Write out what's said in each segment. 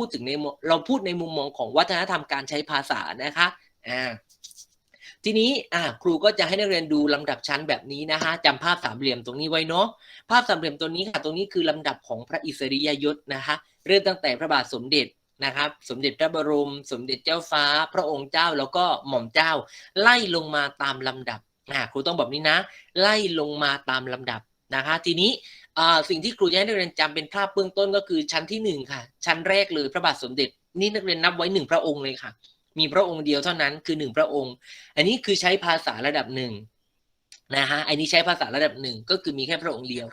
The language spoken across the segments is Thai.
พูดถึงในมุมเราพูดในมุมมองของวัฒนธรรมการใช้ภาษานะคะอ่าทีนี้อ่าครูก็จะให้นักเรียนดูลำดับชั้นแบบนี้นะคะจำภาพสามเหลี่ยมตรงนี้ไว้เนาะภาพสามเหลี่ยมตัวนี้ค่ะตรงนี้คือลำดับของพระอิสริยยศนะคะเริ่มตั้งแต่พระบาทสมเด็จนะครับสมเด็จพระบรม สมเด็จเจ้าฟ้า พระองค์เจ้าแล้วก็หม่อมเจ้า ไล่ลงมาตามลำดับอ่าครูต้องแบบนี้นะ ไล่ลงมาตามลำดับนะคะ ทีนี้ สิ่งที่ครูจะให้นักเรียนจำเป็นภาพเบื้องต้นก็คือชั้นที่หนึ่งค่ะ ชั้นแรกเลยพระบาทสมเด็จ นี่นักเรียนนับไว้หนึ่งพระองค์เลยค่ะ มีพระองค์เดียวเท่านั้นคือหนึ่งพระองค์ อันนี้คือใช้ภาษาระดับหนึ่งนะฮะอันนี้ใช้ภาษาระดับหนึ่งก็คือมีแค่พระองค์เดียว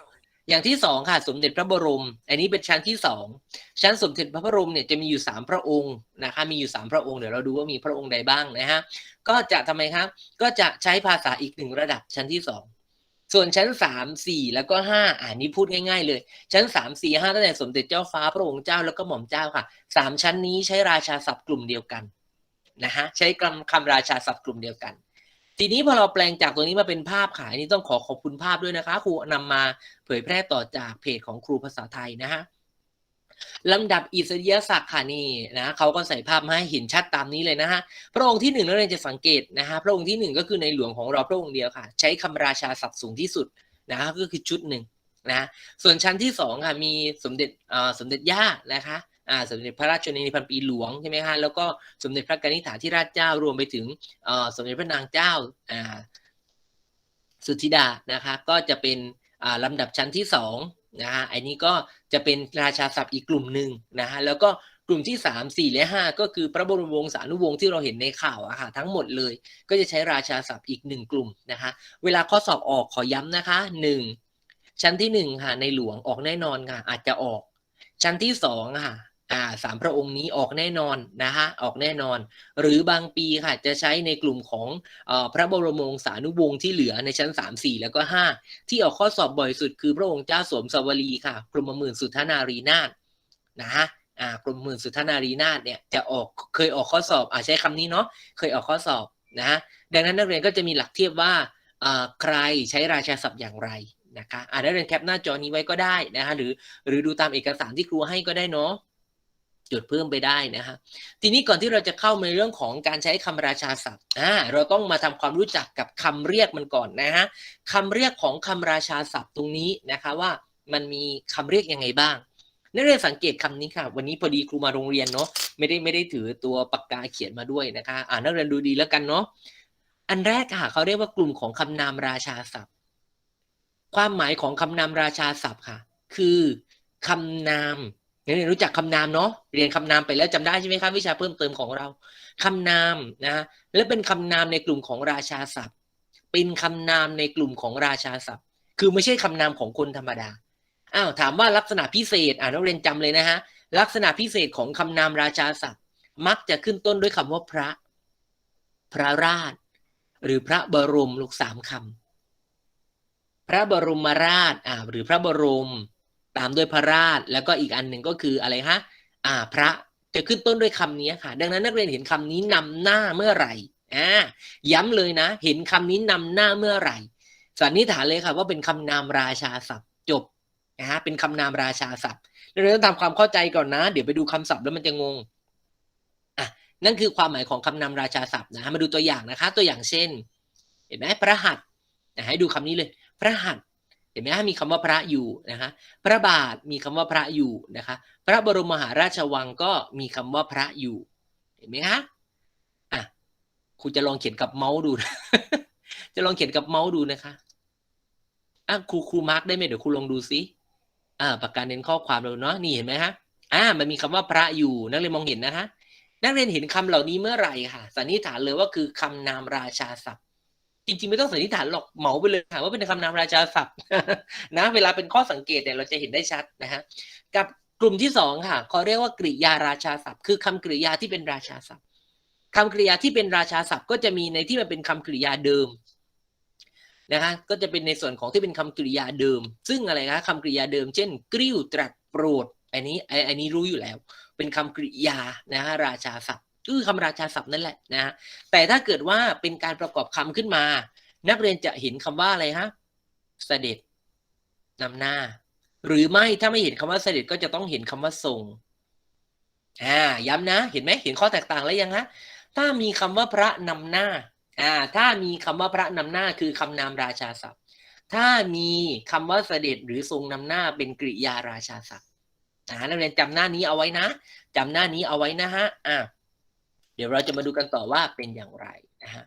อย่างที่สองค่ะ สมเด็จพระบรม อันนี้เป็นชั้นที่สองชั้นสมเด็จพระบรมเนี่ยจะมีอยู่สามพระองค์นะคะมีอยู่สามพระองค์เดี๋ยวเราดูว่ามีพระองค์ใดบ้างนะฮะก็จะทำไมครับก็จะใช้ภาษาอีกหนึ่งระดับชั้นที่สอง ส่วนชั้นสามสี่แล้วก็ห้าอ่านี้พูดง่ายๆเลย ชั้นสามสี่ห้าตั้งแต่สมเด็จเจ้าฟ้าพระองค์เจ้าแล้วก็หม่อมเจ้าค่ะสามชั้นนี้ใช้ราชาศัพท์กลุ่มเดียวกันนะฮะใช้คำคำราชาศัพท์กลุ่มเดียวกัน ทีนี้พอเราแปลงจากตัวนี้มาเป็นภาพขายนี่ต้องขอขอบคุณภาพด้วยนะคะ ครูนำมาเผยแพร่ต่อจากเพจของครูภาษาไทยนะฮะ ลำดับอิสริยศักดิ์ค่ะนี่นะเขาก็ใส่ภาพมาให้เห็นชัดตามนี้เลยนะฮะพระองค์ที่หนึ่งนักเรียนจะสังเกตนะฮะพระองค์ที่หนึ่งก็คือในหลวงของเราพระองค์เดียวค่ะ ใช้คำราชาศัพท์สูงที่สุดนะฮะก็คือชุดหนึ่งนะส่วนชั้นที่สองค่ะมีสมเด็จอ่าสมเด็จย่านะคะอ่าสมเด็จพระราชชนนีพันปีหลวงใช่ไหมคะแล้วก็สมเด็จพระกนิษฐาธิราชเจ้ารวมไปถึงอ่าสมเด็จพระนางเจ้าอ่าสุธิดานะคะก็จะเป็นอ่าลำดับชั้นที่สอง นะฮะอันนี้ก็จะเป็นราชาศัพท์อีกกลุ่มหนึ่งนะฮะแล้วก็กลุ่มที่สามสี่และห้าก็คือพระบรมวงศานุวงศ์ที่เราเห็นในข่าวอะค่ะทั้งหมดเลย ก็จะใช้ราชาศัพท์อีกหนึ่งกลุ่มนะคะเวลาข้อสอบออกขอย้ำนะคะหนึ่งชั้นที่หนึ่งค่ะในหลวงออกแน่นอนค่ะอาจจะออก ชั้นที่สองค่ะ อ่าสามพระองค์นี้ออกแน่นอนนะคะออกแน่นอน หรือบางปีค่ะจะใช้ในกลุ่มของอพระบรมวงศานุวงศ์ที่เหลือในชั้นสามสี่แล้วก็ห้าที่ออกข้อสอบบ่อยสุดคือพระองค์เจ้าสวมสวลีค่ะกรมหมื่นสุทธนารีนาถนะฮะอ่ากรมหมื่นสุทธนารีนาถเนี่ยจะออกเคยออกข้อสอบอ่าใช้คำนี้เนาะเคยออกข้อสอบนะฮะดังนั้นนักเรียนก็จะมีหลักเทียบว่าใครใช้ราชาศัพท์อย่างไรนะคะอ่านักเรียนแคปหน้าจอนี้ไว้ก็ได้นะคะหรือหรือดูตามเอกสารที่ครูให้ก็ได้เนาะ จดเพิ่มไปได้นะฮะทีนี้ก่อนที่เราจะเข้าในเรื่องของการใช้คำราชาศัพท์อ่าเราต้องมาทำความรู้จักกับคำเรียกมันก่อนนะฮะคำเรียกของคำราชาศัพท์ตรงนี้นะคะว่ามันมีคำเรียกยังไงบ้างนักเรียนสังเกตคำนี้ค่ะ วันนี้พอดีครูมาโรงเรียนเนาะไม่ได้ไม่ได้ถือตัวปากกาเขียนมาด้วยนะคะอ่านักเรียนดูดีแล้วกันเนาะอันแรกค่ะเขาเรียกว่ากลุ่มของคำนามราชาศัพท์ ความหมายของคำนามราชาศัพท์ค่ะ คือคำนาม เรียนรู้จักคำนามเนาะเรียนคำนามไปแล้วจำได้ใช่ไหมครับวิชาเพิ่มเติมของเราคำนามนะและเป็นคำนามในกลุ่มของราชาศัพท์ เป็นคำนามในกลุ่มของราชาศัพท์ คือไม่ใช่คำนามของคนธรรมดาอ้าวถามว่าลักษณะพิเศษอ่านักเรียนจำเลยนะฮะลักษณะพิเศษของคำนามราชาศัพท์ มักจะขึ้นต้นด้วยคำว่าพระ พระราช หรือพระบรมลูกสามคำพระบรมราชอ่าหรือพระบรม ตามด้วยพระราช แล้วก็อีกอันหนึ่งก็คืออะไรฮะอ่าพระจะขึ้นต้นด้วยคำนี้ค่ะ ดังนั้นนักเรียนเห็นคำนี้นำหน้าเมื่อไหร่อ่าย้ำเลยนะ เห็นคำนี้นำหน้าเมื่อไหร่สันนิษฐานเลยค่ะว่าเป็นคำนามราชาศัพท์จบนะฮะเป็นคำนามราชาศัพท์เราต้องทำความเข้าใจก่อนนะ เดี๋ยวไปดูคำศัพท์แล้วมันจะงงอะนั่นคือความหมายของคำนามราชาศัพท์นะฮะมาดูตัวอย่างนะคะ ตัวอย่างเช่น เห็นไหมพระหัตถ์ให้ดูคำนี้เลย พระหัตถ์ เห็นไหมฮะมีคำว่าพระอยู่นะคะพระบาทมีคำว่าพระอยู่นะคะ พระบรมมหาราชวังก็มีคำว่าพระอยู่ เห็นไหมคะอะครูจะลองเขียนกับเมาส์ดู จะลองเขียนกับเมาส์ดูนะคะอะครูครูมาร์กได้ไหมเดี๋ยวครูลองดูซิอ่าปากกาเน้นข้อความเราเนาะนี่เห็นไหมฮะอ่ามันมีคำว่าพระอยู่นักเรียนมองเห็นนะคะนักเรียนเห็นคำเหล่านี้เมื่อไหร่ค่ะสันนิษฐานเลยว่าคือคำนามราชาศัพท์ จริงๆ ไม่ต้องสันนิษฐานหรอกเหมาไปเลยค่ะว่าเป็นคำนามราชาศัพท์นะเวลาเป็นข้อสังเกตเนี่ยเราจะเห็นได้ชัดนะฮะกับกลุ่มที่สองค่ะเขาเรียกว่ากริยาราชาศัพท์ คือคำกริยาที่เป็นราชาศัพท์คำกริยาที่เป็นราชาศัพท์ก็จะมีในที่มันเป็นคำกริยาเดิมนะฮะก็จะเป็นในส่วนของที่เป็นคำกริยาเดิม ซึ่งอะไรนะคำกริยาเดิม เช่น กริ้วตรัสโปรดอันนี้อันนี้รู้อยู่แล้ว เป็นคำกริยานะฮะราชาศัพท์ คือคำราชาศัพท์นั่นแหละนะฮะแต่ถ้าเกิดว่าเป็นการประกอบคำขึ้นมา นักเรียนจะเห็นคำว่าอะไรฮะเสด็จนำหน้า หรือไม่ถ้าไม่เห็นคำว่าเสด็จก็จะต้องเห็นคำว่าทรงอ่าย้ำนะ เห็นไหมเห็นข้อแตกต่างแล้วยังฮะถ้ามีคำว่าพระนำหน้าอ่าถ้ามีคำว่าพระนำหน้าคือคำนามราชาศัพท์ ถ้ามีคำว่าเสด็จหรือทรงนำหน้าเป็นกริยาราชาศัพท์อ่านักเรียนจำหน้านี้เอาไว้นะจำหน้านี้เอาไว้นะฮะอ่า เดี๋ยวเราจะมาดูกันต่อว่าเป็นอย่างไรนะฮะ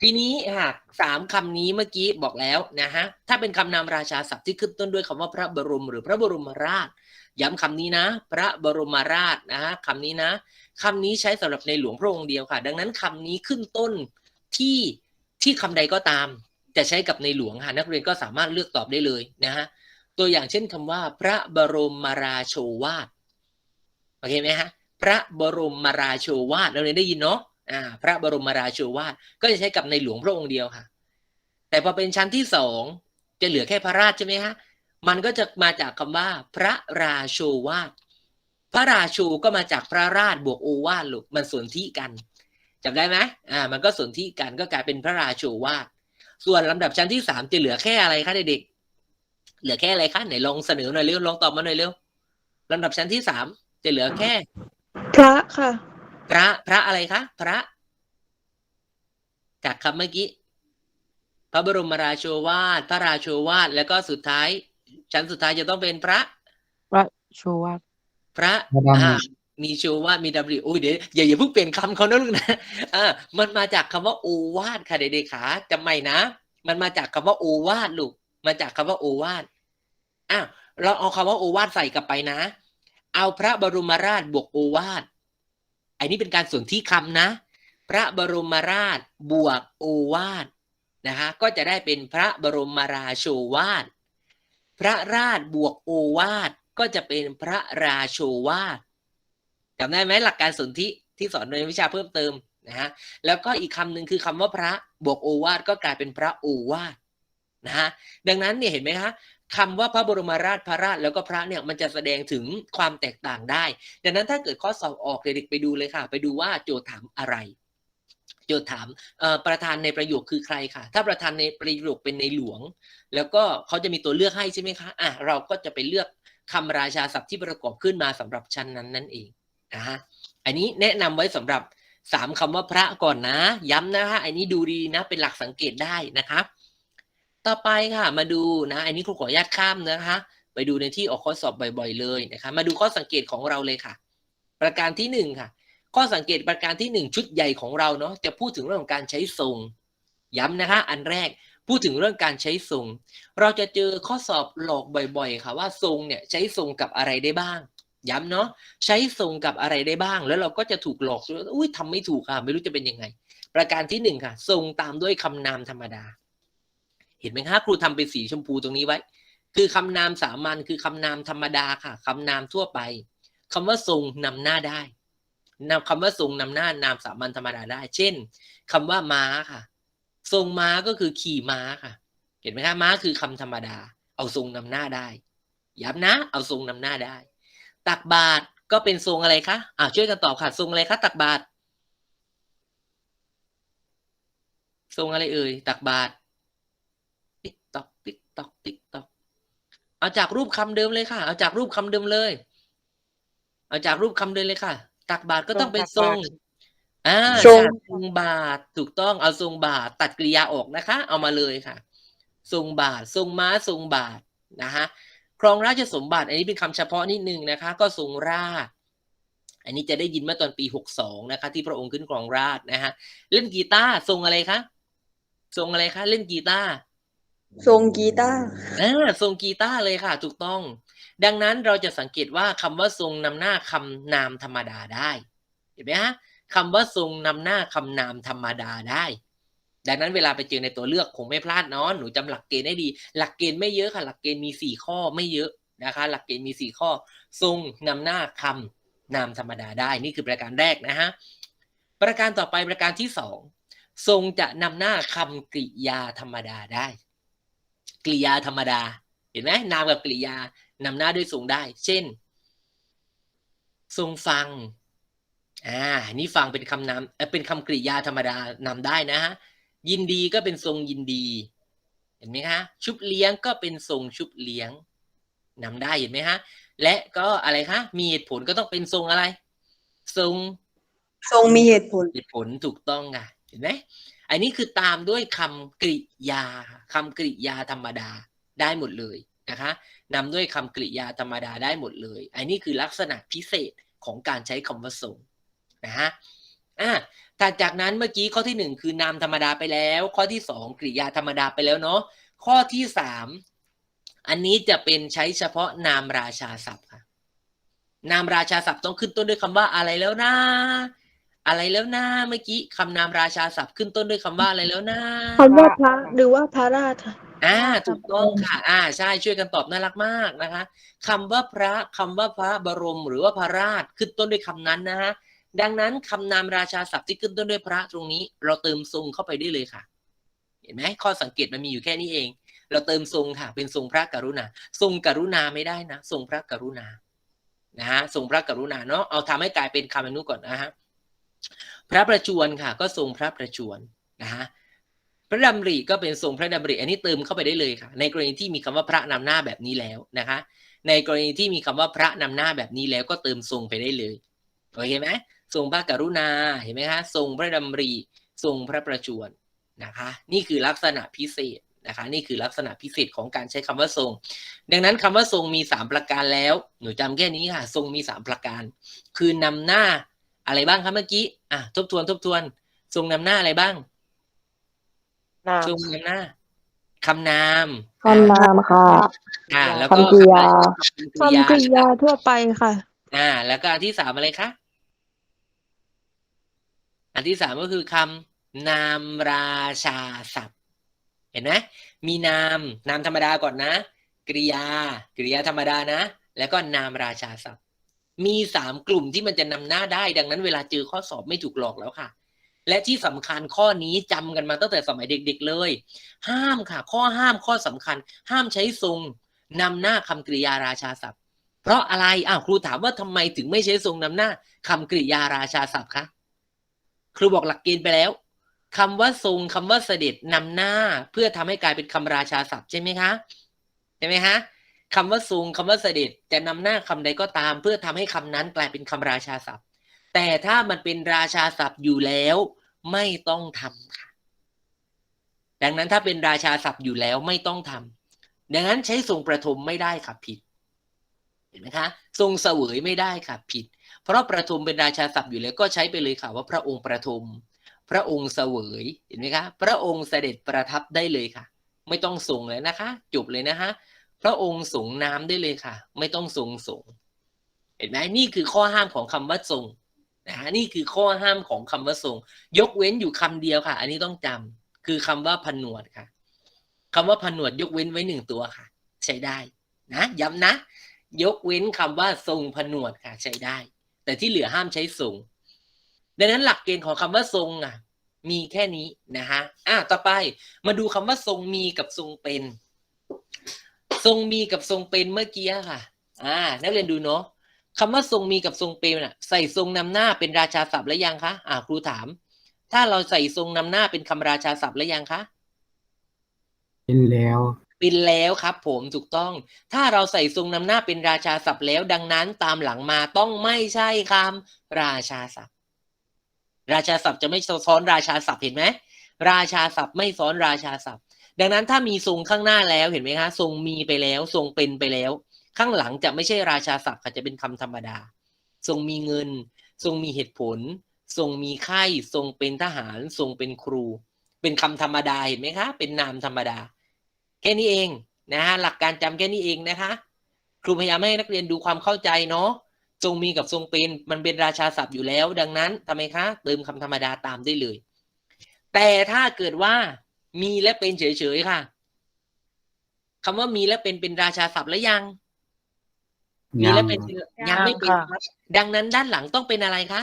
ทีนี้หากสามคำนี้เมื่อกี้บอกแล้วนะฮะถ้าเป็นคำนามราชาศัพท์ที่ขึ้นต้นด้วยคำว่าพระบรมหรือพระบรมราช ย้ำคำนี้นะ พระบรมราชนะฮะคำนี้นะคำนี้ใช้สำหรับในหลวงพระองค์เดียวค่ะ ดังนั้นคำนี้ขึ้นต้นที่ที่คำใดก็ตาม จะใช้กับในหลวงค่ะนักเรียนก็สามารถเลือกตอบได้เลยนะฮะตัวอย่างเช่นคำว่า พระบรมราโชวาทโอเคไหมฮะ พระบรมราโชวาทเราเรียได้ยินเนาะอ่าพระบรมราโชวาทก็จะใช้กับในหลวงพระองค์เดียวค่ะ แต่พอเป็นชั้นที่สองจะเหลือแค่พระราชใช่ไหมฮะมันก็จะมาจากคำว่า พระราโชวาทพระราโชก็มาจากพระราชบวกโอวาทลูกมันสนที่กันจำได้ไหมอ่า มันก็สนที่กันก็กลายเป็นพระราโชวาทส่วนลำดับชั้นที่สามจะเหลือแค่อะไรคะเด็กๆเหลือแค่อะไรคะไหนลองเสนอหน่อยเร็วลองตอบมาหน่อยเร็วลำดับชั้นที่สามจะเหลือแค่ ระค่ะ พระพระอะไรคะพระ จากคำเมื่อกี้พระบรมราโชวาทพระราโชวาทแล้วก็สุดท้าย ชั้นสุดท้ายจะต้องเป็นพระ พระโชวาทพระพระดำริอ่ามีโชวาทมีดำริโอ้ยเดี๋ยวอย่าอย่าเพิ่งเปลี่ยนคำเขานะลูกนะอ่ามันมาจากคำว่าโอวาทค่ะเด็กๆขาจำไม่นะ มันมาจากคำว่าโอวาทลูกมาจากคำว่าโอวาทอ้าวเราเอาคำว่าโอวาทใส่กลับไปนะ เอาพระบรมราชบวกโอวาทอันนี้เป็นการส่วนที่คำนะ พระบรมราชบวกโอวาทนะฮะก็จะได้เป็นพระบรมราโชวาท พระราชบวกโอวาทก็จะเป็นพระราโชวาทจำได้ไหมหลักการสนธิที่สอนในวิชาเพิ่มเติมนะฮะแล้วก็อีกคำหนึ่งคือคำว่าพระบวกโอวาทก็กลายเป็นพระโอวาทนะฮะดังนั้นเนี่ยเห็นไหมคะ คำว่าพระบรมราชพระราชแล้วก็พระเนี่ยมันจะแสดงถึงความแตกต่างได้ ดังนั้นถ้าเกิดข้อสอบออกเด็กๆไปดูเลยค่ะ ไปดูว่าโจทย์ถามอะไร โจทย์ถามประธานในประโยคคือใครค่ะ ถ้าประธานในประโยคเป็นในหลวง แล้วก็เขาจะมีตัวเลือกให้ใช่ไหมคะอะเราก็จะไปเลือกคำราชาศัพท์ที่ประกอบขึ้นมาสำหรับชั้นนั้นนั่นเองนะฮะอันนี้แนะนำไว้สำหรับสามคำว่าพระก่อนนะ ย้ำนะฮะอันนี้ดูดีนะเป็นหลักสังเกตได้นะครับ ต่อไปค่ะ มาดูนะ อันนี้ครูขออนุญาตข้ามนะคะ ไปดูในที่ออกข้อสอบบ่อยๆเลยนะคะ มาดูข้อสังเกตของเราเลยค่ะ ประการที่หนึ่งค่ะ ข้อสังเกตประการที่หนึ่งชุดใหญ่ของเราเนาะจะพูดถึงเรื่องของการใช้ทรง ย้ำนะคะ อันแรกพูดถึงเรื่องการใช้ทรง เราจะเจอข้อสอบหลอกบ่อยๆ ค่ะว่าทรงเนี่ยใช้ทรงกับอะไรได้บ้าง ย้ำเนาะใช้ทรงกับอะไรได้บ้าง แล้วเราก็จะถูกหลอกว่าอุ้ยทำไม่ถูกค่ะ ไม่รู้จะเป็นยังไง ประการที่หนึ่งค่ะทรงตามด้วยคำนามธรรมดา เห็นไหมคะครูทำเป็นสีชมพูตรงนี้ไว้ คือคำนามสามัญคือคำนามธรรมดาค่ะคำนามทั่วไปคำว่าทรงนำหน้าได้นำคำว่าทรงนำหน้านามสามัญธรรมดาได้ เช่นคำว่าม้าค่ะ ทรงม้าก็คือขี่ม้าค่ะ เห็นไหมคะม้าคือคำธรรมดา เอาทรงนำหน้าได้ย้ำนะ เอาทรงนำหน้าได้ ตักบาตรก็เป็นทรงอะไรคะอ่าช่วยกันตอบค่ะทรงอะไรคะตักบาตรทรงอะไรเอ่ยตักบาตร ติ๊กตอกติ๊กตอกเอาจากรูปคำเดิมเลยค่ะ เอาจากรูปคำเดิมเลย เอาจากรูปคำเดิมเลยค่ะ ตักบาตรก็ต้องเป็นทรงอ่าทรงจากทรงบาทถูกต้องเอาทรงบาทตัดกริยาออกนะคะ เอามาเลยค่ะ ทรงบาท ทรงม้าทรงบาทนะฮะครองราชสมบัติ อันนี้เป็นคำเฉพาะนิดนึงนะคะ ก็ทรงราชอันนี้จะได้ยินเมื่อตอนปีหกสองนะคะ ที่พระองค์ขึ้นครองราชย์นะฮะเล่นกีตาร์ทรงอะไรคะทรงอะไรคะ เล่นกีตาร์ ทรงกีตาร์อ่าทรงกีตาร์เลยค่ะ ถูกต้อง ดังนั้นเราจะสังเกตว่าคำว่าทรงนำหน้าคำนามธรรมดาได้ เห็นไหมฮะคำว่าทรงนำหน้าคำนามธรรมดาได้ ดังนั้นเวลาไปเจอในตัวเลือกคงไม่พลาดเนาะหนูจำหลักเกณฑ์ให้ดี หลักเกณฑ์ไม่เยอะค่ะ หลักเกณฑ์มีสี่ข้อไม่เยอะนะคะ หลักเกณฑ์มีสี่ข้อ ทรงนำหน้าคำนามธรรมดาได้ นี่คือประการแรกนะฮะประการต่อไปประการที่สองทรงจะนำหน้าคำกริยาธรรมดาได้ กริยาธรรมดา เห็นไหมนามกับกริยานำหน้าด้วยทรงได้ เช่น ทรงฟังอ่านี่ฟังเป็นคำนามเอ่อเป็นคำกริยาธรรมดานำได้นะฮะยินดีก็เป็นทรงยินดี เห็นไหมคะชุบเลี้ยงก็เป็นทรงชุบเลี้ยงนำได้เห็นไหมฮะและก็อะไรคะมีเหตุผลก็ต้องเป็นทรงอะไร ทรงทรงมีเหตุผลเหตุผลถูกต้องไงเห็นไหม อันนี้คือตามด้วยคำกริยาคำกริยาธรรมดาได้หมดเลยนะคะนำด้วยคำกริยาธรรมดาได้หมดเลย อันนี้คือลักษณะพิเศษของการใช้คำว่าทรงนะฮะอะถัดจากนั้นเมื่อกี้ข้อที่หนึ่งคือนามธรรมดาไปแล้ว ข้อที่สองกริยาธรรมดาไปแล้วเนาะข้อที่สามอันนี้จะเป็นใช้เฉพาะนามราชาศัพท์ค่ะนามราชาศัพท์ต้องขึ้นต้นด้วยคำว่าอะไรแล้วนะ อะไรแล้วนะเมื่อกี้คำนามราชาศัพท์ขึ้นต้นด้วยคำว่าอะไรแล้วนะคำว่าพระหรือว่าพระราชค่ะอ่าถูกต้องค่ะ อ่าใช่ช่วยกันตอบน่ารักมากนะคะคำว่าพระคำว่าพระบรม หรือว่าพระราชขึ้นต้นด้วยคำนั้นนะฮะดังนั้นคำนามราชาศัพท์ที่ขึ้นต้นด้วยพระตรงนี้ เราเติมทรงเข้าไปได้เลยค่ะ เห็นไหมข้อสังเกตมันมีอยู่แค่นี้เอง เราเติมทรงค่ะ เป็นทรงพระกรุณา ทรงกรุณาไม่ได้นะ ทรงพระกรุณานะฮะทรงพระกรุณาเนาะเอาทำให้กลายเป็นคำอนุก่อนนะฮะ พระประชวรค่ะ ก็ทรงพระประชวรนะฮะพระดำริก็เป็นทรงพระดำริอันนี้เติมเข้าไปได้เลยค่ะ ในกรณีที่มีคำว่าพระนำหน้าแบบนี้แล้วนะคะ ในกรณีที่มีคำว่าพระนำหน้าแบบนี้แล้วก็เติมทรงไปได้เลยโอเคไหมทรงพระกรุณาเห็นไหมคะทรงพระดำริทรงพระประชวรนะคะ นี่คือลักษณะพิเศษนะคะนี่คือลักษณะพิเศษของการใช้คำว่าทรง ดังนั้นคำว่าทรงมีสามประการแล้ว หนูจำแค่นี้ค่ะ ทรงมีสามประการ คือนำหน้า อะไรบ้างครับเมื่อกี้ อะ ทบทวน ทบทวน ทรงนำหน้าอะไรบ้างนามทรงนำหน้าคำนามคำนามค่ะอ่าแล้วก็คำกริยาคำกริคำกริยายาทั่วไปค่ะ อ่า แล้วก็อันที่สามอะไรคะอันที่สามก็คือคำนามราชาศัพท์ เห็นไหมมีนามนามธรรมดาก่อนนะกริยากริยาธรรมดานะ แล้วก็นามราชาศัพท์ มีสามกลุ่มที่มันจะนำหน้าได้ ดังนั้นเวลาเจอข้อสอบไม่ถูกหลอกแล้วค่ะ และที่สำคัญข้อนี้จำกันมาตั้งแต่สมัยเด็กๆเลย ห้ามค่ะ ข้อห้ามข้อสำคัญ ห้ามใช้ทรงนำหน้าคำกริยาราชาศัพท์ เพราะอะไรอ้าวครูถามว่าทำไมถึงไม่ใช้ทรงนำหน้าคำกริยาราชาศัพท์คะครูบอกหลักเกณฑ์ไปแล้วคำว่าทรงคำว่าเสด็จนำหน้าเพื่อทำให้กลายเป็นคำราชาศัพท์ใช่ไหมคะใช่ไหมคะ คำว่าทรงคำว่าเสด็จจะนำหน้าคำใดก็ตาม เพื่อทำให้คำนั้นกลายเป็นคำราชาศัพท์ แต่ถ้ามันเป็นราชาศัพท์อยู่แล้ว ไม่ต้องทำค่ะ ดังนั้นถ้าเป็นราชาศัพท์อยู่แล้วไม่ต้องทำดังนั้นใช้ทรงประทมไม่ได้ค่ะผิดเห็นไหมคะทรงเสวยไม่ได้ค่ะผิด เพราะประทมเป็นราชาศัพท์อยู่แล้วก็ใช้ไปเลยค่ะว่าพระองค์ประทมพระองค์เสวยเห็นไหมคะ พระองค์เสด็จประทับได้เลยค่ะ ไม่ต้องส่งเลยนะคะ จบเลยนะคะ พระองค์ส่งน้ำได้เลยค่ะ ไม่ต้องทรงส่งเห็นไหมนี่คือข้อห้ามของคำว่าทรงนะฮะนี่คือข้อห้ามของคำว่าทรง ยกเว้นอยู่คำเดียวค่ะ อันนี้ต้องจำคือคำว่าผนวดค่ะคำว่าผนวดยกเว้นไว้หนึ่งตัวค่ะ ใช้ได้นะย้ำนะ ยกเว้นคำว่าทรงผนวดค่ะ ใช้ได้ แต่ที่เหลือห้ามใช้ทรงดังนั้นหลักเกณฑ์ของคำว่าทรงอะ มีแค่นี้นะฮะอะต่อไปมาดูคำว่าทรงมีกับทรงเป็น ทรงมีกับทรงเป็นเมื่อกี้ค่ะ อ่า นักเรียนดูเนาะคำว่าทรงมีกับทรงเป็นอะ ใส่ทรงนำหน้าเป็นราชาศัพท์แล้วยังคะ อ่า ครูถาม ถ้าเราใส่ทรงนำหน้าเป็นคำราชาศัพท์แล้วยังคะเป็นแล้ว เป็นแล้วครับ ผมถูกต้อง ถ้าเราใส่ทรงนำหน้าเป็นราชาศัพท์แล้ว ดังนั้นตามหลังมาต้องไม่ใช่คำราชาศัพท์ ราชาศัพท์จะไม่ซ้อนราชาศัพท์เห็นไหมราชาศัพท์ไม่ซ้อนราชาศัพท์ ดังนั้นถ้ามีทรงข้างหน้าแล้วเห็นไหมคะทรงมีไปแล้ว ทรงเป็นไปแล้ว ข้างหลังจะไม่ใช่ราชาศัพท์ค่ะจะเป็นคำธรรมดา ทรงมีเงิน ทรงมีเหตุผล ทรงมีไข้ทรงเป็นทหาร ทรงเป็นครู เป็นคำธรรมดาเห็นไหมคะ เป็นนามธรรมดา แค่นี้เองนะฮะหลักการจำแค่นี้เองนะคะครูพยายามให้นักเรียนดูความเข้าใจเนาะทรงมีกับทรงเป็นมันเป็นราชาศัพท์อยู่แล้ว ดังนั้นทำไมคะเติมคำธรรมดาตามได้เลย แต่ถ้าเกิดว่า มีและเป็นเฉยๆค่ะคำว่ามีและเป็นเป็นราชาศัพท์แล้วยังมีและเป็นยังไม่เป็นครับดังนั้นด้านหลังต้องเป็นอะไรคะ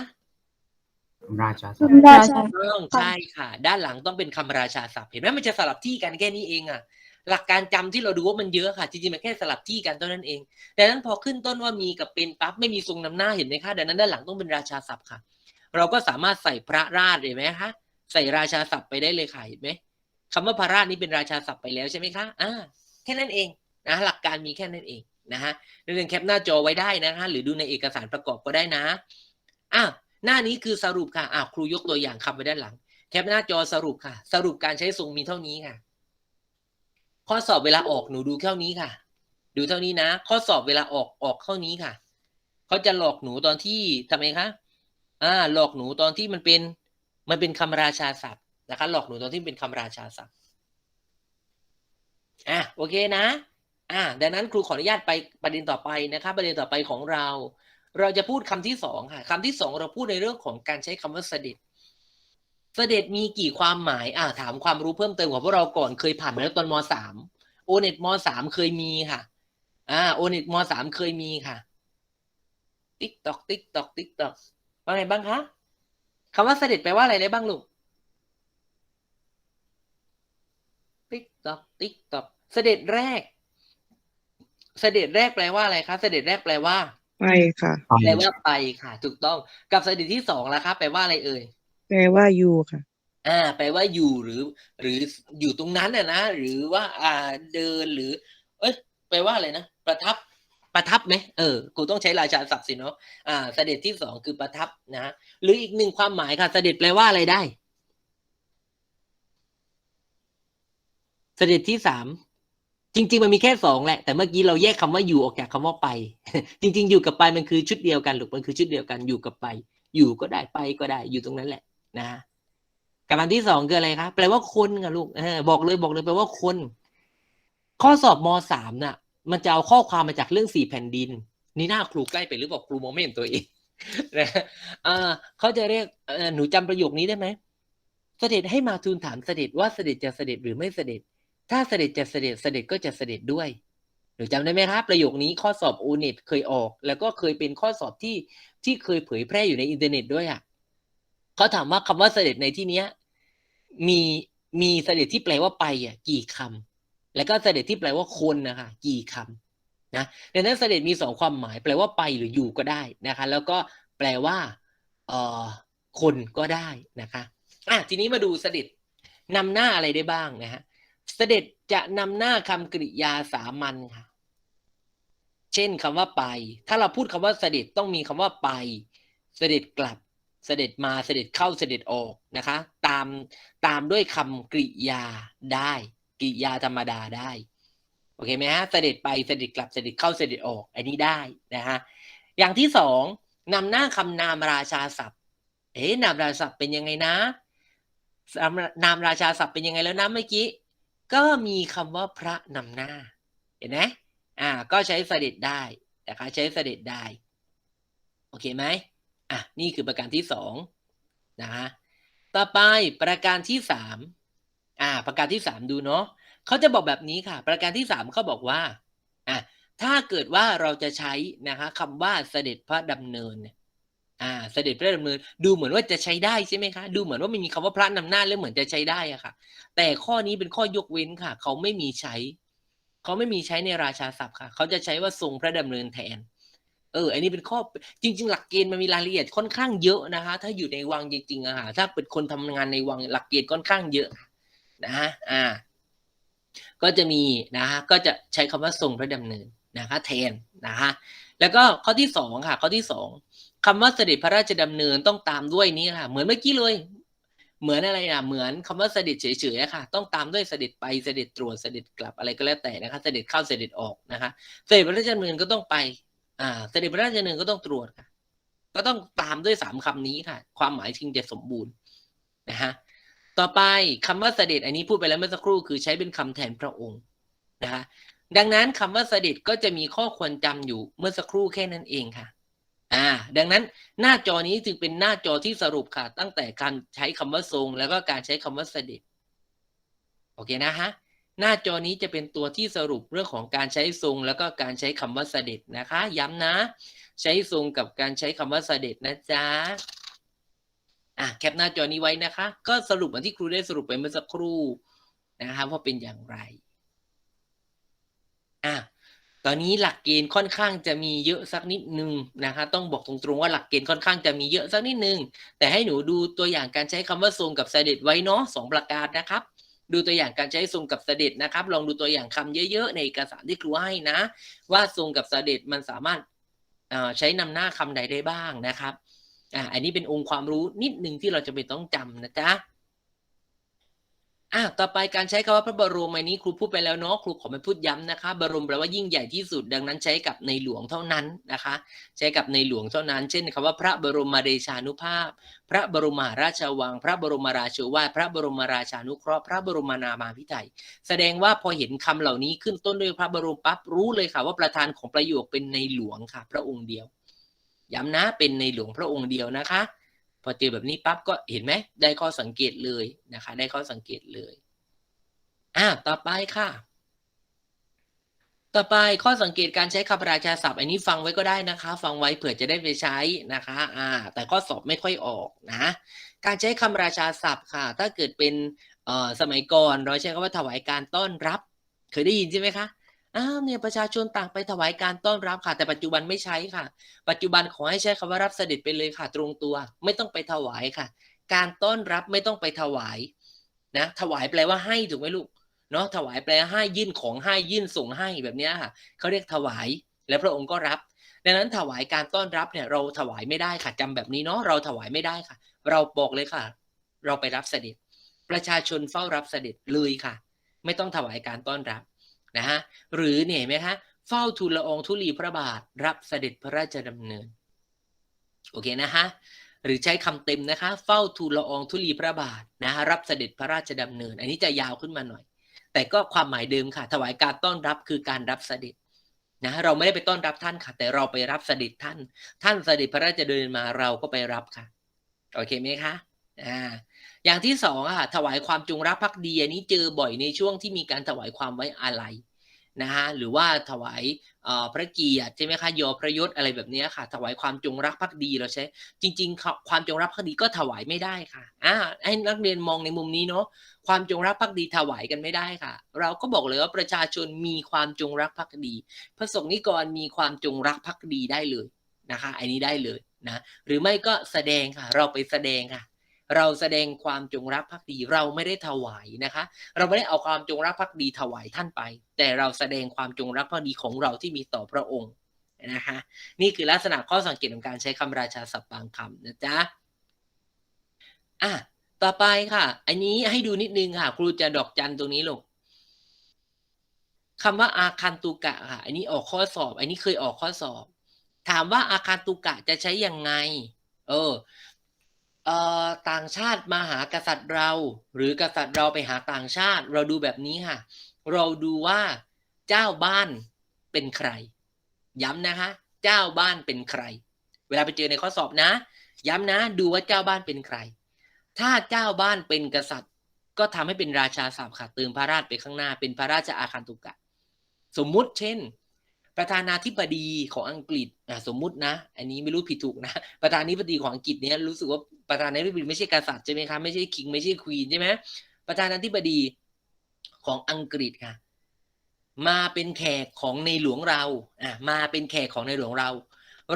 ราชาศัพท์ราชาต้องใช่ค่ะ ด้านหลังต้องเป็นคำราชาศัพท์เห็นไหมมันจะสลับที่กันแค่นี้เองอะหลักการจำที่เราดูว่ามันเยอะค่ะ จริงๆมันแค่สลับที่กันเท่านั้นเองดังนั้นพอขึ้นต้นว่ามีกับเป็นปั๊บไม่มีทรงนำหน้าเห็นไหมคะดังนั้นด้านหลังต้องเป็นราชาศัพท์ค่ะ เราก็สามารถใส่พระราชเห็นไหมคะใส่ราชาศัพท์ไปได้เลยค่ะเห็นไหม คำว่าพระราชนี่เป็นราชาศัพท์ไปแล้วใช่ไหมคะอ่าแค่นั้นเองนะหลักการมีแค่นั้นเองนะฮะนักเรียนแคปหน้าจอไว้ได้นะคะหรือดูในเอกสารประกอบก็ได้นะอะหน้านี้คือสรุปค่ะอะครูยกตัวอย่างคำไว้ด้านหลัง แคปหน้าจอสรุปค่ะ สรุปการใช้ทรงมีเท่านี้ค่ะ ข้อสอบเวลาออกหนูดูเท่านี้ค่ะ ดูเท่านี้นะ ข้อสอบเวลาออกออกเท่านี้ค่ะเขาจะหลอกหนูตอนที่ทำไมคะอ่าหลอกหนูตอนที่มันเป็นมันเป็นคำราชาศัพท์ นะคะหลอกหนูตอนที่เป็นคำราชาศัพท์อะโอเคนะ อ่าดังนั้นครูขออนุญาตไปประเด็นต่อไปนะครับ ประเด็นต่อไปของเรา เราจะพูดคำที่สองค่ะคำที่สองเราพูดในเรื่องของการใช้คำว่าเสด็จ เสด็จมีกี่ความหมายอ่าถามความรู้เพิ่มเติมของพวกเราก่อนเคยผ่านมาแล้วตอนมสามโอเน็ตมสามเคยมีค่ะ อ่าโอเน็ตมสามเคยมีค่ะติ๊กตอกติ๊กตอกติ๊กตอกว่าไงบ้างคะคำว่าเสด็จแปลว่าอะไรได้บ้างลูก ติ๊กตอกติ๊กตอกเสด็จแรก เสด็จแรกแปลว่าอะไรคะเสด็จแรกแปลว่า ไปค่ะไปแปลว่าไปค่ะ ถูกต้องกับเสด็จที่สองล่ะคะแปลว่าอะไรเอ่ยแปลว่าอยู่ค่ะ อ่า แปลว่าอยู่หรือ หรืออยู่ตรงนั้นน่ะนะหรือว่า อ่าเดินหรือ เอ้ยแปลว่าอะไรนะประทับประทับไหมเออกูต้องใช้ราชาศัพท์สิเนาะอ่า เสด็จที่สองคือประทับนะหรืออีกหนึ่งความหมายค่ะ เสด็จแปลว่าอะไรได้ เสด็จที่สามจริง ๆ มันมีแค่สองแหละ แต่เมื่อกี้เราแยกคำว่าอยู่ออกจากคำว่าไป จริง ๆ อยู่กับไปมันคือชุดเดียวกันหรือมันคือชุดเดียวกันอยู่กับไป อยู่ก็ได้ไปก็ได้อยู่ตรงนั้นแหละ นะกับอันที่สองคืออะไรครับแปลว่าคนค่ะลูกบอกเลยบอกเลยแปลว่าคน ข้อสอบมสามน่ะ มันจะเอาข้อความมาจากเรื่องสี่แผ่นดิน นี่หน้าครูใกล้ไปหรือเปล่าครูมองไม่เห็นตัวเองนะเขาจะเรียกหนูจำประโยคนี้ได้ไหมเสด็จให้มาทูลถามเสด็จว่าเสด็จจะเสด็จหรือไม่เสด็จ ถ้าเสด็จจะเสด็จเสด็จก็จะเสด็จด้วยหนูจำได้ไหมครับ ประโยคนี้ข้อสอบโอเน็ตเคยออก แล้วก็เคยเป็นข้อสอบที่ที่เคยเผยแพร่อยู่ในอินเทอร์เน็ตด้วยอะเขาถามว่าคำว่าเสด็จในที่เนี้ย มีมีเสด็จที่แปลว่าไปอะ กี่คำแล้วก็เสด็จที่แปลว่าคนนะคะกี่คำนะดังนั้นเสด็จมีสองความหมาย แปลว่าไปหรืออยู่ก็ได้นะคะ แล้วก็แปลว่าเอ่อคนก็ได้นะคะอะทีนี้มาดูเสด็จนำหน้าอะไรได้บ้างนะฮะ เสด็จจะนำหน้าคำกริยาสามัญค่ะ เช่นคำว่าไป ถ้าเราพูดคำว่าเสด็จต้องมีคำว่าไป เสด็จกลับ เสด็จมา เสด็จเข้า เสด็จออกนะคะ ตามตามด้วยคำกริยาได้ กริยาธรรมดาได้ โอเคไหมฮะ เสด็จไป เสด็จกลับ เสด็จเข้า เสด็จออก อันนี้ได้นะฮะ อย่างที่สองนำหน้าคำนามราชาศัพท์ เอ๊ะนามราชาศัพท์เป็นยังไงนะ นามนามราชาศัพท์เป็นยังไงแล้วนะเมื่อกี้ ก็มีคำว่าพระนำหน้า เห็นไหมอ่า ก็ใช้เสด็จได้นะคะใช้เสด็จได้ โอเคไหมอะ นี่คือประการที่สองนะฮะต่อไปประการที่สามอ่า ประการที่สามดูเนาะเขาจะบอกแบบนี้ค่ะ ประการที่สามเขาบอกว่าอะถ้าเกิดว่าเราจะใช้นะคะคำว่าเสด็จพระดำเนินเนี่ย อ่าเสด็จพระดำเนินดูเหมือนว่าจะใช้ได้ใช่ไหมคะ ดูเหมือนว่าไม่มีคำว่าพระนำหน้าแล้วเหมือนจะใช้ได้อะค่ะ แต่ข้อนี้เป็นข้อยกเว้นค่ะ เขาไม่มีใช้ เขาไม่มีใช้ในราชาศัพท์ค่ะ เขาจะใช้ว่าทรงพระดำเนินแทน เออ อันนี้เป็นข้อจริง ๆ หลักเกณฑ์มันมีรายละเอียดค่อนข้างเยอะนะคะ ถ้าอยู่ในวังจริงๆอะค่ะถ้าเป็นคนทำงานในวังหลักเกณฑ์ค่อนข้างเยอะนะฮะอ่า ก็จะมีนะฮะก็จะใช้คำว่าทรงพระดำเนินนะคะ แทนนะคะแล้วก็ข้อที่สองค่ะ ข้อที่สอง คำว่าเสด็จพระราชดำเนินต้องตามด้วยนี้ค่ะ เหมือนเมื่อกี้เลย เหมือนอะไรอะ เหมือนคำว่าเสด็จเฉยๆค่ะ ต้องตามด้วยเสด็จไปเสด็จตรวจเสด็จกลับอะไรก็แล้วแต่นะคะ เสด็จเข้าเสด็จออกนะคะ เสด็จพระราชดำเนินก็ต้องไป อ่า เสด็จพระราชดำเนินก็ต้องตรวจค่ะ ก็ต้องตามด้วยสามคำนี้ค่ะ ความหมายจึงจะสมบูรณ์นะฮะต่อไปคำว่าเสด็จอันนี้พูดไปแล้วเมื่อสักครู่คือใช้เป็นคำแทนพระองค์นะคะดังนั้นคำว่าเสด็จก็จะมีข้อควรจำอยู่เมื่อสักครู่แค่นั้นเองค่ะ อ่าดังนั้นหน้าจอนี้จึงเป็นหน้าจอที่สรุปค่ะ ตั้งแต่การใช้คำว่าทรง แล้วก็การใช้คำว่าเสด็จโอเคนะฮะหน้าจอนี้จะเป็นตัวที่สรุปเรื่องของการใช้ทรง แล้วก็การใช้คำว่าเสด็จนะคะ ย้ำนะ ใช้ทรงกับการใช้คำว่าเสด็จนะจ๊ะอะแคปหน้าจอนี้ไว้นะคะ ก็สรุปเหมือนที่ครูได้สรุปไปเมื่อสักครู่นะคะว่าเป็นอย่างไรอะ ตอนนี้หลักเกณฑ์ค่อนข้างจะมีเยอะสักนิดนึงนะคะ ต้องบอกตรงๆว่าหลักเกณฑ์ค่อนข้างจะมีเยอะสักนิดนึง แต่ให้หนูดูตัวอย่างการใช้คำว่าทรงกับเสด็จไว้เนาะสองประการนะครับ ดูตัวอย่างการใช้ทรงกับเสด็จนะครับ ลองดูตัวอย่างคำเยอะๆ ในเอกสารที่ครูให้นะ ว่าทรงกับเสด็จมันสามารถใช้นำหน้าคำใดได้บ้างนะครับอะอันนี้เป็นองค์ความรู้นิดหนึ่งที่เราจะไปนต้องจำนะจ๊ะ อะต่อไปการใช้คำว่าพระบรมอันนี้ครูพูดไปแล้วเนาะครูขอไม่พูดย้ำนะคะ บรมแปลว่ายิ่งใหญ่ที่สุด ดังนั้นใช้กับในหลวงเท่านั้นนะคะ ใช้กับในหลวงเท่านั้น เช่นคำว่าพระบรมเดชานุภาพ พระบรมมหาราชวัง พระบรมราชวาทพระบรมราชานุเคราะห์พระบรมนามาพิไทยแสดงว่าพอเห็นคำเหล่านี้ขึ้นต้นด้วยพระบรมปั๊บรู้เลยค่ะว่าประธานของประโยคเป็นในหลวงค่ะ พระองค์เดียวย้ำนะเป็นในหลวงพระองค์เดียวนะคะ อเจอแบบนี้ปั๊บก็เห็นไหมได้ข้อสังเกตเลยนะคะ ได้ข้อสังเกตเลยอ่าต่อไปค่ะ ต่อไปข้อสังเกตการใช้คำราชาศัพท์อันนี้ฟังไว้ก็ได้นะคะ ฟังไว้เผื่อจะได้ไปใช้นะคะอ่าแต่ข้อสอบไม่ค่อยออกนะ การใช้คำราชาศัพท์ค่ะ ถ้าเกิดเป็นเอ่อสมัยก่อนเราใช้คำว่าถวายการต้อนรับ เคยได้ยินใช่ไหมคะ อ้าวเนี่ยประชาชนต่างไปถวายการต้อนรับค่ะ แต่ปัจจุบันไม่ใช้ค่ะ ปัจจุบันขอให้ใช้คำว่ารับเสด็จไปเลยค่ะ ตรงตัว ไม่ต้องไปถวายค่ะ การต้อนรับไม่ต้องไปถวายนะถวายแปลว่าให้ถูกไหมลูกเนาะถวายแปลให้ยื่นของให้ยื่นส่งให้แบบนี้ค่ะเขาเรียกถวายแล้วพระองค์ก็รับ ดังนั้นถวายการต้อนรับเนี่ยเราถวายไม่ได้ค่ะจำแบบนี้เนาะเราถวายไม่ได้ค่ะ เราบอกเลยค่ะ เราไปรับเสด็จ ประชาชนเฝ้ารับเสด็จเลยค่ะ ไม่ต้องถวายการต้อนรับ นะฮะหรือเนี่ยเห็นไหมคะเฝ้าทูลละองธุลีพระบาท รับเสด็จพระราชดำเนินโอเคนะฮะหรือใช้คำเต็มนะคะ เฝ้าทูลละองธุลีพระบาทนะฮะรับเสด็จพระราชดำเนิน อันนี้จะยาวขึ้นมาหน่อย แต่ก็ความหมายเดิมค่ะ ถวายการต้อนรับคือการรับเสด็จนะเราไม่ได้ไปต้อนรับท่านค่ะ แต่เราไปรับเสด็จท่าน ท่านเสด็จพระราชดำเดินมาเราก็ไปรับค่ะโอเคไหมคะอ่า อย่างที่สองอะค่ะถวายความจงรักภักดีอันนี้เจอบ่อยในช่วงที่มีการถวายความไว้อาลัยนะฮะหรือว่าถวายพระเกียรติใช่ไหมคะยอพระยศอะไรแบบนี้ค่ะ ถวายความจงรักภักดีเราใช้ จริง ๆ ความจงรักภักดีก็ถวายไม่ได้ค่ะอ่าให้นักเรียนมองในมุมนี้เนาะความจงรักภักดีถวายกันไม่ได้ค่ะ เราก็บอกเลยว่าประชาชนมีความจงรักภักดี พระสงฆ์นิกรมีความจงรักภักดีได้เลยนะคะอันนี้ได้เลยนะหรือไม่ก็แสดงค่ะ เราไปแสดงค่ะ เราแสดงความจงรักภักดีเราไม่ได้ถวายนะคะ เราไม่ได้เอาความจงรักภักดีถวายท่านไป แต่เราแสดงความจงรักภักดีของเราที่มีต่อพระองค์นะคะนี่คือลักษณะข้อสังเกตของการใช้คำราชาศัพท์บางคำนะจ๊ะอะต่อไปค่ะ อันนี้ให้ดูนิดนึงค่ะ ครูจะดอกจันตรงนี้ลงคำว่าอาคันตุกะค่ะ อันนี้ออกข้อสอบ อันนี้เคยออกข้อสอบ ถามว่าอาคันตุกะจะใช้ยังไง เออ ต่างชาติมาหากษัตริย์เรา หรือกษัตริย์เราไปหาต่างชาติ เราดูแบบนี้ค่ะ เราดูว่าเจ้าบ้านเป็นใคร ย้ำนะคะ เจ้าบ้านเป็นใคร เวลาไปเจอในข้อสอบนะ ย้ำนะดูว่าเจ้าบ้านเป็นใคร ถ้าเจ้าบ้านเป็นกษัตริย์ ก็ทำให้เป็นราชาศัพท์ค่ะเติมพระราชไปข้างหน้าเป็นพระราชอาคันตุกะ สมมุติเช่น ประธานาธิบดีของอังกฤษอะสมมุตินะ อันนี้ไม่รู้ผิดถูกนะ ประธานาธิบดีของอังกฤษเนี้ยรู้สึกว่าประธานาธิบดีไม่ใช่กษัตริย์ใช่ไหมคะไม่ใช่คิงไม่ใช่ควีนใช่ไหมประธานาธิบดีของอังกฤษค่ะ มาเป็นแขกของในหลวงเราอะมาเป็นแขกของในหลวงเรา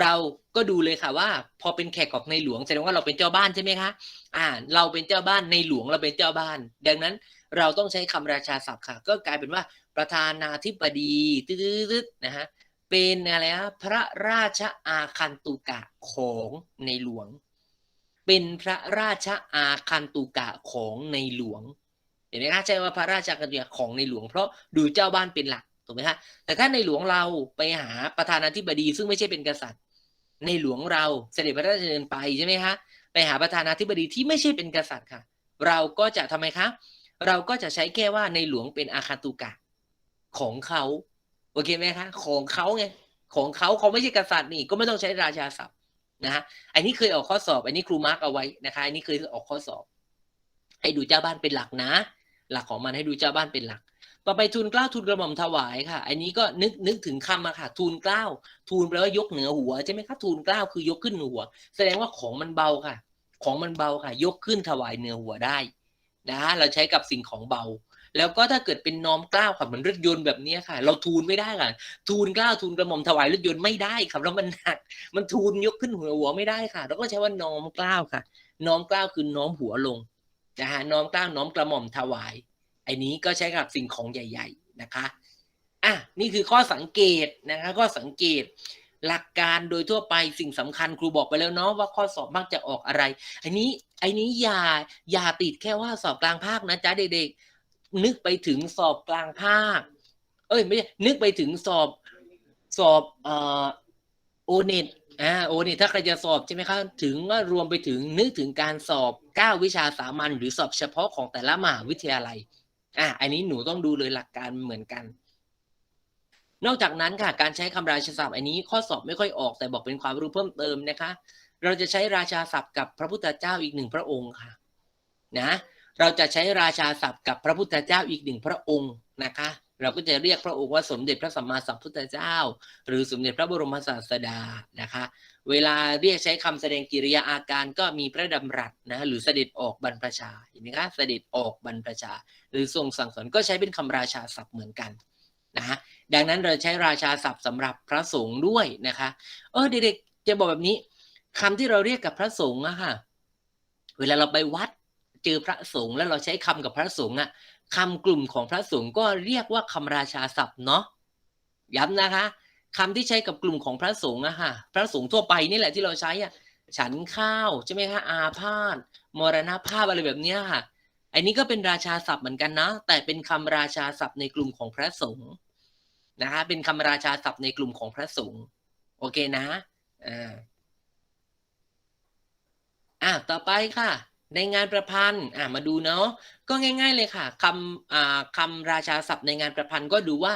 เราก็ดูเลยค่ะว่า พอเป็นแขกของในหลวงแสดงว่าเราเป็นเจ้าบ้านใช่ไหมคะ อ่า เราเป็นเจ้าบ้านในหลวงเราเป็นเจ้าบ้าน ดังนั้น เราต้องใช้คำราชาศัพท์ค่ะ ก็กลายเป็นว่าประธานาธิบดีตืดๆนะฮะเป็นอะไรฮะพระราชอาคันตุกะของในหลวง เป็นพระราชอาคันตุกะของในหลวงเห็นไหมคะใช่ว่าพระราชอาคันตุกะของในหลวง เพราะดูเจ้าบ้านเป็นหลักถูกไหมคะแต่ถ้าในหลวงเราไปหาประธานาธิบดีซึ่งไม่ใช่เป็นกษัตริย์ ในหลวงเราเสด็จพระราชดำเนินไปใช่ไหมคะไปหาประธานาธิบดีที่ไม่ใช่เป็นกษัตริย์ค่ะ เราก็จะทำไมคะ เราก็จะใช้แค่ว่าในหลวงเป็นอาคาตุกะ ของเขาโอเคไหมคะของเขาไงของเขาเขาไม่ใช่กษัตริย์นี่ก็ไม่ต้องใช้ราชาศัพท์นะฮะอันนี้เคยออกข้อสอบ อันนี้ครูมาร์กเอาไว้นะคะอันนี้เคยออกข้อสอบ ให้ดูเจ้าบ้านเป็นหลักนะ หลักของมันให้ดูเจ้าบ้านเป็นหลักต่อไปทูลเกล้าทูลกระหม่อมถวายค่ะ อันนี้ก็นึกนึกถึงคำอะค่ะ ทูลเกล้า ทูลแปลว่ายกเหนือหัวใช่ไหมคะทูลเกล้าคือยกขึ้นหัว แสดงว่าของมันเบาค่ะ ของมันเบาค่ะ ยกขึ้นถวายเหนือหัวได้ นะเราใช้กับสิ่งของเบา แล้วก็ถ้าเกิดเป็นน้อมกล้าวค่ะเหมือนรถยนต์แบบนี้ค่ะ เราทูลไม่ได้ค่ะ ทูลกล้าวทูลกระหม่อมถวายรถยนต์ไม่ได้ครับแล้วมันหนักมันทูลยกขึ้นหัวหัวไม่ได้ค่ะ เราก็ใช้ว่าน้อมกล้าวค่ะ น้อมกล้าวคือน้อมหัวลงนะฮะน้อมกล้าวน้อมกระหม่อมถวายไอ้นี้ก็ใช้กับสิ่งของใหญ่ ๆนะคะอะนี่คือข้อสังเกตนะคะข้อสังเกตหลักการโดยทั่วไปสิ่งสำคัญครูบอกไปแล้วเนาะว่าข้อสอบมักจะออกอะไร อันนี้ ไอ้นี้อย่าอย่าติดแค่ว่าสอบกลางภาคนะจ๊ะเด็กๆ นึกไปถึงสอบกลางภาค เอ้ยไม่ใช่นึกไปถึงสอบสอบเอ่อโอเน็ตอ่าโอเน็ตถ้าใครจะสอบใช่ไหมครับถึงว่ารวมไปถึงนึกถึงการสอบเก้าวิชาสามัญหรือสอบเฉพาะของแต่ละมหาวิทยาลัยอะอันนี้หนูต้องดูเลยหลักการเหมือนกัน นอกจากนั้นค่ะ การใช้คำราชาศัพท์อันนี้ข้อสอบไม่ค่อยออกแต่บอกเป็นความรู้เพิ่มเติมนะคะ เราจะใช้ราชาศัพท์กับพระพุทธเจ้าอีกหนึ่งพระองค์ค่ะนะเราจะใช้ราชาศัพท์กับพระพุทธเจ้าอีกหนึ่งพระองค์นะคะ เราก็จะเรียกพระองค์ว่าสมเด็จพระสัมมาสัมพุทธเจ้า หรือสมเด็จพระบรมศาสดานะคะ เวลาเรียกใช้คำแสดงกิริยาอาการก็มีพระดำรัสนะหรือเสด็จออกบรรพชาเห็นไหมคะเสด็จออกบรรพชา หรือทรงสั่งสอนก็ใช้เป็นคำราชาศัพท์เหมือนกันนะฮะดังนั้นเราใช้ราชาศัพท์สำหรับพระสงฆ์ด้วยนะคะ เออเด็กๆจะบอกแบบนี้ คำที่เราเรียกกับพระสงฆ์อะค่ะเวลาเราไปวัดเจอพระสงฆ์แล้วเราใช้คำกับพระสงฆ์อะคำกลุ่มของพระสงฆ์ก็เรียกว่าคำราชาศัพท์เนาะย้ำนะคะคำที่ใช้กับกลุ่มของพระสงฆ์อะค่ะพระสงฆ์ทั่วไปนี่แหละที่เราใช้อะฉันข้าวใช่ไหมคะอาพาธมรณภาพอะไรแบบเนี้ยค่ะ อันนี้ก็เป็นราชาศัพท์เหมือนกันนะ แต่เป็นคำราชาศัพท์ในกลุ่มของพระสงฆ์นะคะเป็นคำราชาศัพท์ในกลุ่มของพระสงฆ์โอเคนะอ่า อะต่อไปค่ะ ในงานประพันธ์อะมาดูเนาะก็ง่าย ๆเลยค่ะคำอ่าคำราชาศัพท์ในงานประพันธ์ก็ดูว่า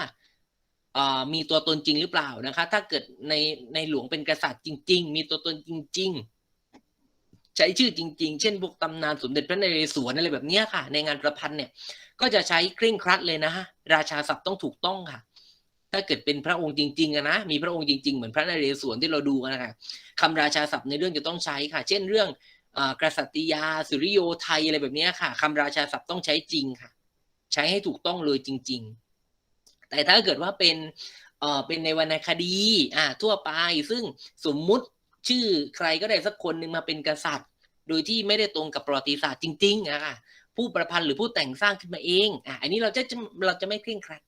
อ่ามีตัวตนจริงหรือเปล่านะคะ ถ้าเกิดในในหลวงเป็นกษัตริย์จริง ๆ มีตัวตนจริง ๆ ใช้ชื่อจริง ๆ เช่นพวกตำนานสมเด็จพระนเรศวรอะไรแบบเนี้ยค่ะ ในงานประพันธ์เนี่ย ก็จะใช้เคร่งครัดเลยนะฮะราชาศัพท์ต้องถูกต้องค่ะ ถ้าเกิดเป็นพระองค์จริงๆนะมีพระองค์จริง ๆ เหมือนพระนเรศวรที่เราดูกันนะคะคำราชาศัพท์ในเรื่องจะต้องใช้ค่ะ เช่นเรื่อง กษัตริยาสุริโยไทยอะไรแบบนี้ค่ะคำราชาศัพท์ต้องใช้จริงค่ะ ใช้ให้ถูกต้องเลยจริง ๆ แต่ถ้าเกิดว่าเป็นเอ่อเป็นในวรรณคดีอ่าทั่วไปซึ่งสมมุติชื่อใครก็ได้สักคนหนึ่งมาเป็นกษัตริย์ โดยที่ไม่ได้ตรงกับประวัติศาสตร์จริงๆอะค่ะผู้ประพันธ์หรือผู้แต่งสร้างขึ้นมาเองอะอันนี้เราจะจะเราจะไม่เคร่งครัด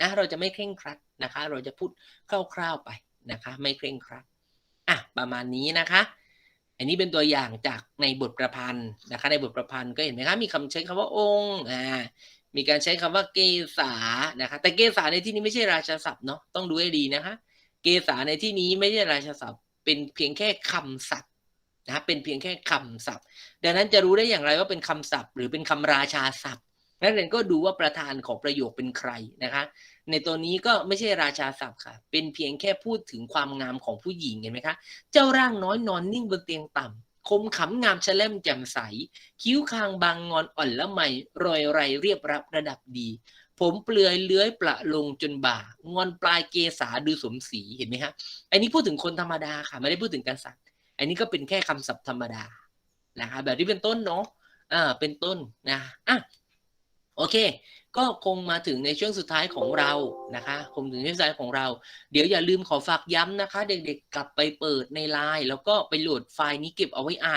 นะเราจะไม่เคร่งครัดนะคะ เราจะพูดคร่าวๆไปนะคะ ไม่เคร่งครัดอะประมาณนี้นะคะ อันนี้เป็นตัวอย่างจากในบทประพันธ์นะคะในบทประพันธ์ก็เห็นไหมคะมีคำใช้คำว่าองค์อ่ามีการใช้คำว่าเกษานะคะแต่เกษาในที่นี้ไม่ใช่ราชาศัพท์เนาะต้องดูให้ดีนะคะ เกษาในที่นี้ไม่ใช่ราชาศัพท์ เป็นเพียงแค่คำศัพท์นะเป็นเพียงแค่คำศัพท์ ดังนั้นจะรู้ได้อย่างไรว่าเป็นคำศัพท์ หรือเป็นคำราชาศัพท์นักเรียนก็ดูว่าประธานของประโยคเป็นใครนะคะ ในตัวนี้ก็ไม่ใช่ราชาศัพท์ค่ะ เป็นเพียงแค่พูดถึงความงามของผู้หญิงเห็นไหมคะ เจ้าร่างน้อยนอนนิ่งบนเตียงต่ำคมขำงามแฉลมแจ่มใส คิ้วคางบางงอนอ่อนละไมรอยไรเรียบรับระดับดี ผมเปลือยเลื้อยประลงจนบ่างอนปลายเกษาดูสมศรีเห็นไหมคะอันนี้พูดถึงคนธรรมดาค่ะ ไม่ได้พูดถึงกษัตริย์ อันนี้ก็เป็นแค่คำศัพท์ธรรมดานะคะแบบที่เป็นต้นเนาะอ่าเป็นต้นนะอะโอเค ก็คงมาถึงในช่วงสุดท้ายของเรานะคะคงถึงช่วงสุดท้ายของเรา เดี๋ยวอย่าลืมขอฝากย้ำนะคะ เด็กๆกลับไปเปิดในไลน์แล้วก็ไปโหลดไฟล์นี้เก็บเอาไว้อ่าน